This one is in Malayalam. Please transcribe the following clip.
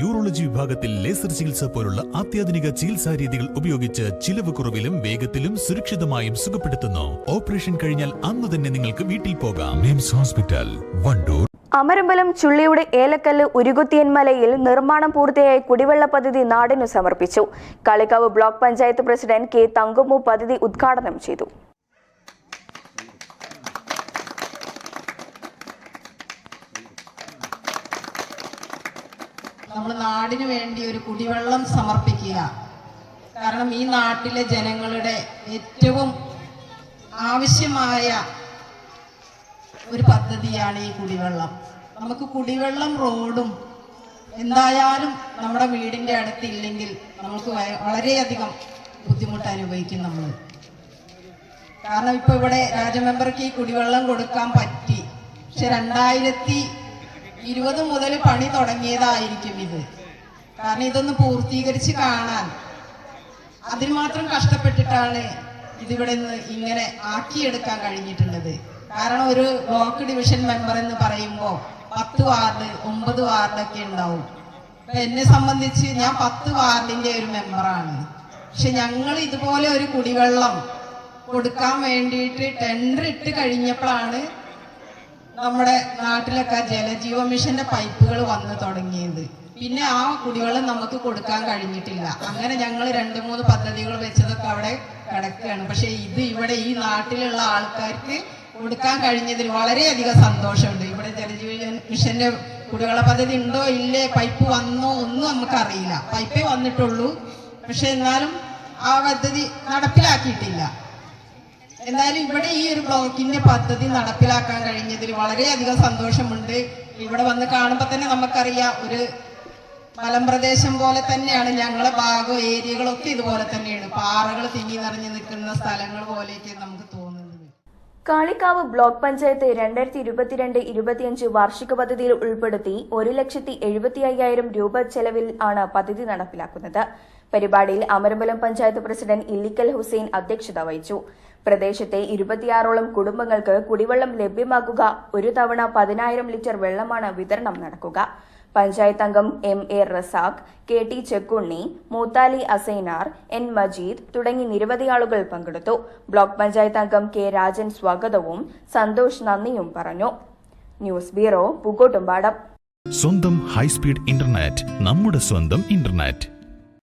യൂറോളജി വിഭാഗത്തിൽ ലേസർ ചികിത്സ പോലുള്ള അത്യാധുനിക ചികിത്സാ രീതികൾ ഉപയോഗിച്ച് ചിലവ് കുറവിലും വേഗത്തിലും സുരക്ഷിതമായും സുഖപ്പെടുത്തുന്നു. ഓപ്പറേഷൻ കഴിഞ്ഞാൽ അന്ന് തന്നെ നിങ്ങൾക്ക് വീട്ടിൽ പോകാം. MIMS hospital Wandoor. അമരമ്പലം ചുള്ളിയുടെ ഏലക്കല്ല് ഉരുകുത്തിയൻമലയിൽ നിർമ്മാണം പൂർത്തിയായ കുടിവെള്ള പദ്ധതി നാടിനു സമർപ്പിച്ചു. Kalikavu block panchayat president K തങ്കുമു പദ്ധതി ഉദ്ഘാടനം ചെയ്തു. നമ്മൾ നാടിന് വേണ്ടി ഒരു കുടിവെള്ളം സമർപ്പിക്കുക. കാരണം ഈ നാട്ടിലെ ജനങ്ങളുടെ ഏറ്റവും ആവശ്യമായ ഒരു പദ്ധതിയാണ് ഈ കുടിവെള്ളം. നമുക്ക് കുടിവെള്ളം റോഡും എന്തായാലും നമ്മുടെ വീടിന്റെ അടുത്തില്ലെങ്കിൽ നമുക്ക് വളരെയധികം ബുദ്ധിമുട്ട് അനുഭവിക്കും നമ്മൾ കാരണം ഇപ്പൊ ഇവിടെ രാജമെമ്പർക്ക് ഈ കുടിവെള്ളം കൊടുക്കാൻ പറ്റി. പക്ഷെ രണ്ടായിരത്തി ഇരുപത് മുതൽ പണി തുടങ്ങിയതായിരിക്കും ഇത്. കാരണം ഇതൊന്ന് പൂർത്തീകരിച്ച് കാണാൻ. അതിന് മാത്രം കഷ്ടപ്പെട്ടിട്ടാണ് ഇതിവിടെ നിന്ന് ഇങ്ങനെ ആക്കിയെടുക്കാൻ കഴിഞ്ഞിട്ടുള്ളത്. കാരണം ഒരു ബ്ലോക്ക് ഡിവിഷൻ മെമ്പർ എന്ന് പറയുമ്പോൾ പത്ത് വാർഡ് ഒമ്പത് വാർഡൊക്കെ ഉണ്ടാവും. അപ്പൊ എന്നെ സംബന്ധിച്ച് ഞാൻ പത്ത് വാർഡിന്റെ ഒരു മെമ്പറാണ്. പക്ഷെ ഞങ്ങൾ ഇതുപോലെ ഒരു കുടിവെള്ളം കൊടുക്കാൻ വേണ്ടിയിട്ട് ടെൻഡർ ഇട്ട് കഴിഞ്ഞപ്പോഴാണ് നമ്മുടെ നാട്ടിലൊക്കെ ജലജീവ മിഷന്റെ പൈപ്പുകൾ വന്നു തുടങ്ങിയത്. പിന്നെ ആ കുടിവെള്ളം നമുക്ക് കൊടുക്കാൻ കഴിഞ്ഞിട്ടില്ല. അങ്ങനെ ഞങ്ങൾ രണ്ട് മൂന്ന് പദ്ധതികൾ വെച്ചതൊക്കെ അവിടെ കിടക്കുകയാണ്. പക്ഷെ ഇത് ഇവിടെ ഈ നാട്ടിലുള്ള ആൾക്കാർക്ക് കൊടുക്കാൻ കഴിഞ്ഞതിൽ വളരെയധികം സന്തോഷമുണ്ട്. ഇവിടെ ജലജീവ മിഷന്റെ കുടിവെള്ള പദ്ധതി ഉണ്ടോ ഇല്ലേ പൈപ്പ് വന്നോ ഒന്നും നമുക്ക് അറിയില്ല പൈപ്പേ വന്നിട്ടുള്ളൂ. പക്ഷെ എന്നാലും ആ പദ്ധതി നടപ്പിലാക്കിയിട്ടില്ല. എന്തായാലും ഇവിടെ ഈ ഒരു ബ്ലോക്കിന്റെ പദ്ധതി നടപ്പിലാക്കാൻ കഴിഞ്ഞതിൽ വളരെയധികം സന്തോഷമുണ്ട്. ഇവിടെ വന്ന് കാണുമ്പോൾ തന്നെ നമുക്കറിയാം ഒരു മലമ്പ്രദേശം പോലെ തന്നെയാണ്. ഞങ്ങളെ ഭാഗം ഏരിയകളൊക്കെ ഇതുപോലെ തന്നെയാണ്. പാറകൾ തിങ്ങി നിറഞ്ഞു നിൽക്കുന്ന സ്ഥലങ്ങൾ പോലെയൊക്കെ നമുക്ക് തോന്നുന്നത് കാളിക്കാവ് ബ്ലോക്ക് പഞ്ചായത്ത് രണ്ടായിരത്തി ഇരുപത്തിരണ്ട് ഇരുപത്തിയഞ്ച് വാർഷിക പദ്ധതിയിൽ ഉൾപ്പെടുത്തി ഒരു ലക്ഷത്തി എഴുപത്തി അയ്യായിരം രൂപ ചെലവിൽ ആണ് പദ്ധതി നടപ്പിലാക്കുന്നത്. പരിപാടിയിൽ അമരമ്പലം പഞ്ചായത്ത് പ്രസിഡന്റ് ഇല്ലിക്കൽ ഹുസൈൻ അധ്യക്ഷത വഹിച്ചു. പ്രദേശത്തെ ഇരുപത്തിയാറോളം കുടുംബങ്ങൾക്ക് കുടിവെള്ളം ലഭ്യമാക്കുക ഒരു തവണ പതിനായിരം ലിറ്റർ വെള്ളമാണ് വിതരണം നടക്കുക. പഞ്ചായത്ത് അംഗം M A Razak K T Chekkunni Moothali Asainar N Majeed തുടങ്ങി നിരവധി ആളുകൾ പങ്കെടുത്തു. ബ്ലോക്ക് പഞ്ചായത്ത് അംഗം കെ രാജൻ സ്വാഗതവും സന്തോഷ് നന്ദിയും പറഞ്ഞു. News bureau Pookkottumpadam. സ്വന്തം ഹൈസ്പീഡ് ഇന്റർനെറ്റ് നമ്മുടെ സ്വന്തം ഇന്റർനെറ്റ്.